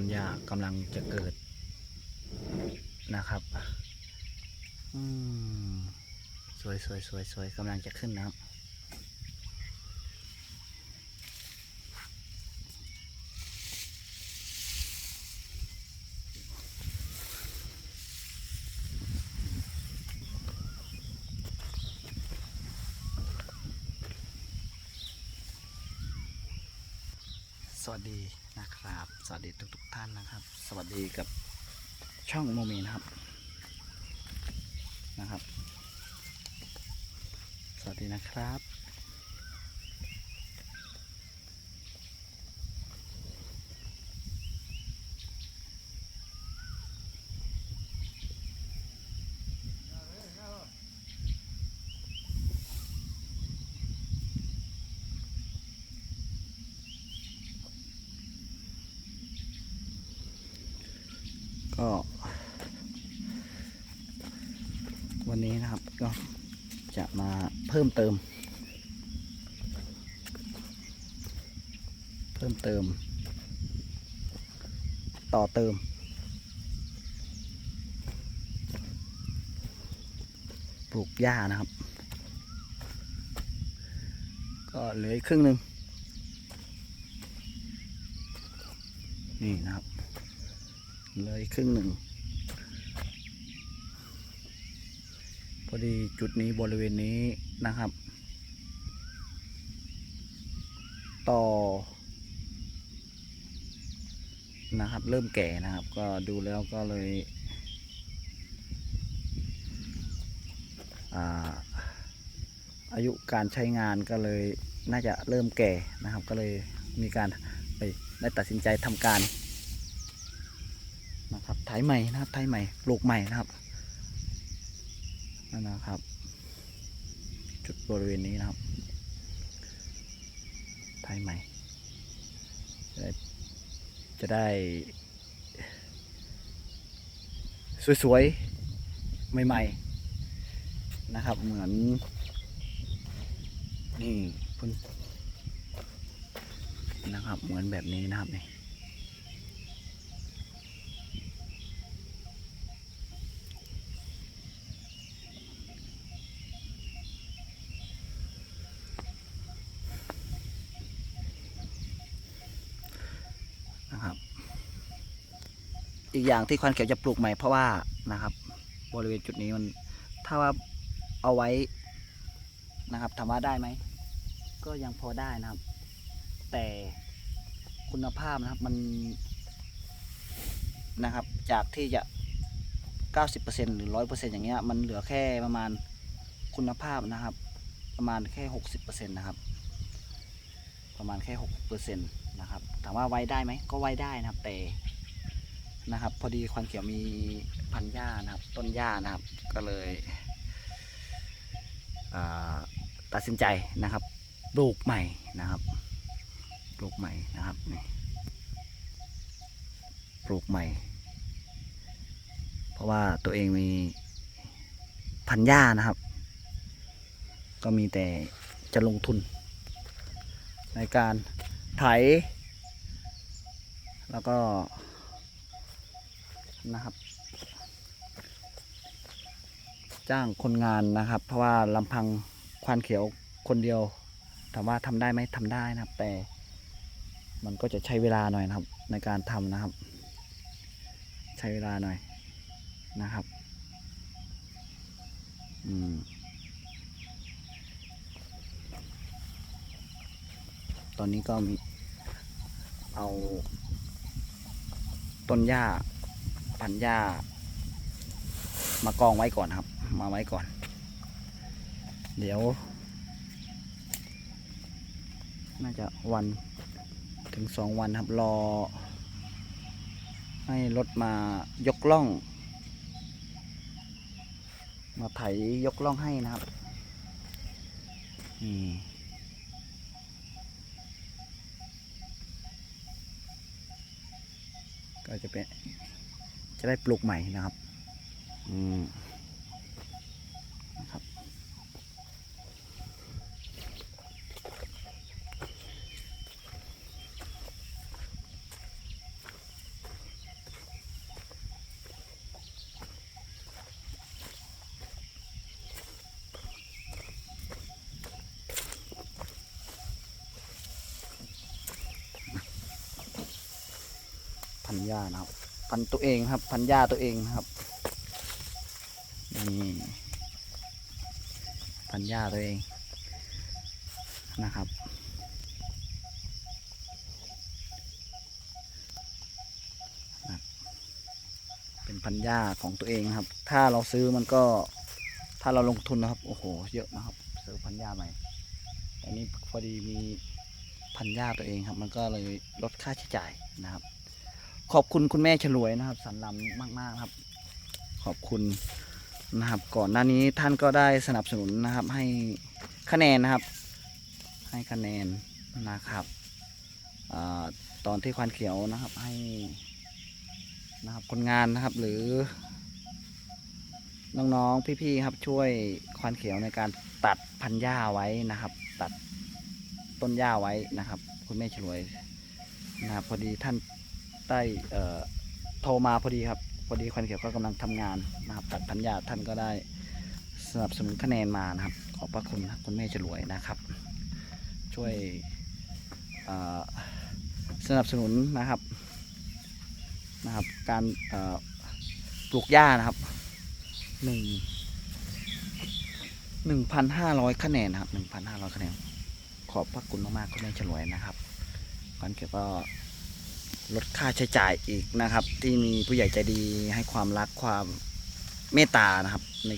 ต้นหญ้ากำลังจะเกิดนะครับอืมสวยสวยสวยสวยกำลังจะขึ้นนะครับ สวัสดี วัสดีทุกๆทท่านนะครับ สวัสดีกับช่องโมเมนะครับนะครับ สวัสดีนะครับ ก็ วันนี้นะครับก็จะมาเพิ่มเติม เพิ่มเติม ต่อเติม ปลูกหญ้านะครับ ก็เหลือครึ่งหนึ่งนี่นะครับ เลยครึ่งหนึ่ง พอดีจุดนี้บริเวณนี้นะครับ ต่อ นะครับ เริ่มแก่นะครับ ก็ดูแล้วก็เลย อาอายุการใช้งานก็เลยน่าจะเริ่มแก่นะครับ ก็เลยมีการไปได้ตัดสินใจทำการ นะครับไถใหม่นะครับไถใหม่ปลูกใหม่นะครับนั่นนะครับ จุดบริเวณนี้นะครับไถใหม่ จะได้จะได้สวยๆ ใหม่ๆ นะครับ เหมือน นี่พิ่นนะครับ เหมือนแบบนี้นะครับนี่ นะครับ อีกอย่างที่ควันเขียวจะปลูกใหม่เพราะว่านะครับ บริเวณจุดนี้มันถ้าว่าเอาไว้นะครับถามว่าได้ไหมก็ยังพอได้นะครับ แต่คุณภาพนะครับมันนะครับ จากที่จะ 90%หรือ 100%อย่างเงี้ยมันเหลือแค่ประมาณคุณภาพนะครับ ประมาณแค่ 60%นะครับ ประมาณแค่ 6%นะครับถามว่าไว้ได้ไหมก็ไว้ได้นะครับแต่ นะครับ พอดีควันเขียวมีพันหญ้านะครับ ต้นหญ้านะครับ ก็เลยตัดสินใจนะครับปลูกใหม่นะครับปลูกใหม่นะครับนี่ปลูกใหม่ เพราะว่าตัวเองมีพันหญ้านะครับ ก็มีแต่จะลงทุน ในการไถแล้วก็ นะครับ จ้างคนงานนะครับ เพราะว่าลำพังควานเขียวคนเดียวถามว่าทำได้ไหมทำได้นะครับ แต่มันก็จะใช้เวลาหน่อยนะครับ ในการทำนะครับ ใช้เวลาหน่อยนะครับ อืมตอนนี้ก็มีเอาต้นหญ้า พันหญ้ามากองไว้ก่อนครับ มาไว้ก่อน เดี๋ยว น่าจะวันถึงสองวันครับรอ ให้รถมายกล่อง มาไถยกล่องให้นะครับนี่ก็จะเป็น จะได้ปลูกใหม่นะครับ อืมนะครัานะครับ พันตัวเองครับ พันหญ้าตัวเองครับนี่พันหญ้าตัวเองนะครับ เป็นพันหญ้าของตัวเองครับ ถ้าเราซื้อมันก็ถ้าเราลงทุนนะครับ โอ้โห เยอะนะครับ ซื้อพันหญ้าใหม่แต่นี่พอดีมีพันหญ้าตัวเองครับ มันก็เลยลดค่าใช้จ่ายนะครับ ขอบคุณคุณแม่ฉลวยนะครับ สันลำมากๆครับ ขอบคุณนะครับ ก่อนหน้านี้ท่านก็ได้สนับสนุนนะครับ ให้คะแนนนะครับ ให้คะแนนนะครับอตอนที่ควานเขียวนะครับให้นะครับคนงานนะครับหรือ น้องๆพี่ๆครับช่วยควานเขียวในการตัดพันหญ้าไว้นะครับ ตัดต้นหญ้าไว้นะครับ คุณแม่ฉลวยนะครับพอดีท่าน ได้เโทรมาพอดีครับ พอดีควานเขียวก็กำลังทำงานนะครับ ตัดพันธุ์หญ้าท่านก็ได้สนับสนุนคะแนนมานะครับ ขอบพระคุณคุณแม่ฉลวยนะครับ ช่วยสนับสนุนนะครับนะครับ การปลูกหญ้านะครับหนึ่งหนึ่งพันห้าร้อยคะแนนนะครับหนึ่งพันห้าร้อยคะแนนขอบพระคุณมากๆคุณแม่ฉลวยนะครับก่อนเก็บก็ ลดค่าใช้จ่ายอีกนะครับ ที่มีผู้ใหญ่ใจดีให้ความรักความเมตตานะครับ ใน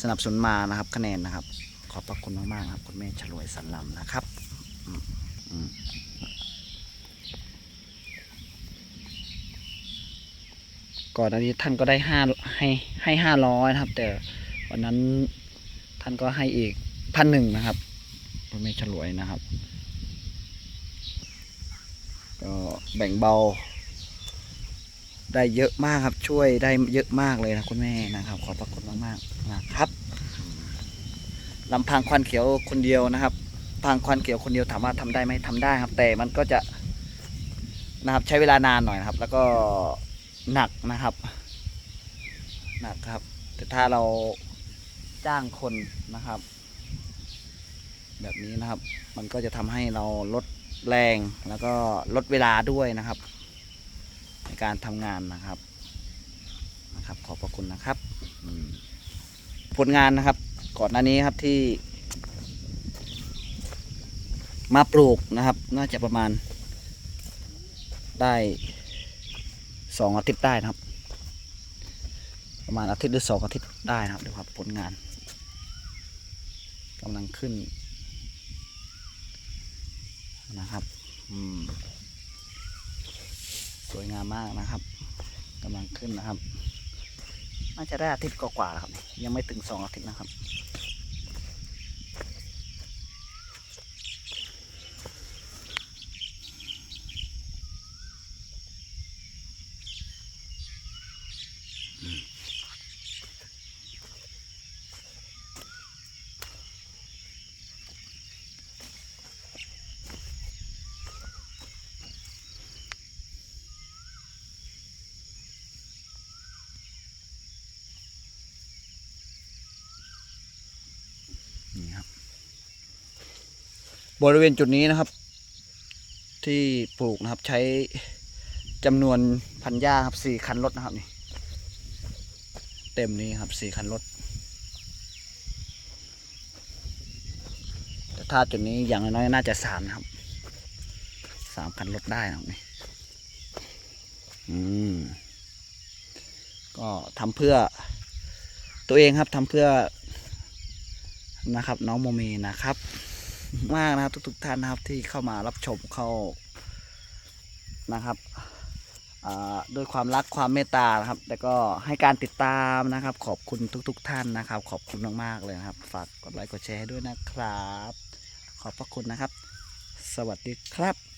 สนับสนุนมานะครับคะแนนนะครับ ขอบพระคุณมากๆครับ คุณแม่ฉลวยสันลำนะครับก่อนอันนี้ท่านก็ได้ห้าให้ให้ห้าร้อยนะครับ แต่วันนั้นท่านก็ให้อีกพันหนึ่งนะครับพระแม่ฉลวยนะครับ ก็ แบ่งเบา ได้เยอะมากครับ ช่วยได้เยอะมากเลยนะคุณแม่นะครับ ขอบพระคุณมากๆนะครับลำพังควันเขียวคนเดียวนะครับพังควันเขียวคนเดียวถามว่าทำได้ไหมทำได้ครับ แต่มันก็จะนะครับใช้เวลานานหน่อยนะครับ แล้วก็หนักนะครับ หนักครับ แต่ถ้าเราจ้างคนนะครับ แบบนี้นะครับ มันก็จะทำให้เราลด แรงแล้วก็ลดเวลาด้วยนะครับ ในการทำงานนะครับนะครับ ขอบพระคุณนะครับผลงานนะครับ ก่อนหน้านี้ครับที่ มาปลูกนะครับ น่าจะประมาณ ได้สองอาทิตย์ได้นะครับ ประมาณอาทิตย์หรือสองอาทิตย์ได้นะครับดูครับผลงานกำลังขึ้น นะครับ อืม สวยงามมากนะครับกำลังขึ้นนะครับ น่าจะได้อาทิตย์กว่าๆแล้วครับนี่ยังไม่ถึงสองอาทิตย์นะครับ บริเวณจุดนี้นะครับ ที่ปลูกนะครับใช้จำนวนพันหญ้าครับสี่คันรถนะครับนี่เต็มนี้ครับสี่คันรถแต่ถ้าจุดนี้อย่างน้อยน่าจะสามนะครับสามคันรถได้นะครับนี่อืมก็ทำเพื่อตัวเองครับทำเพื่อนะครับ น้องโมเมนะครับ มากนะครับ ทุกๆท่านนะครับที่เข้ามารับชมเข้านะครับด้วยความรักความเมตตานะครับ แล้วก็ให้การติดตามนะครับ ขอบคุณทุก ๆ ท่านนะครับ ขอบคุณมากๆเลยนะครับ ฝากกดไลค์กดแชร์ให้ด้วยนะครับ ขอบพระคุณนะครับ สวัสดีครับ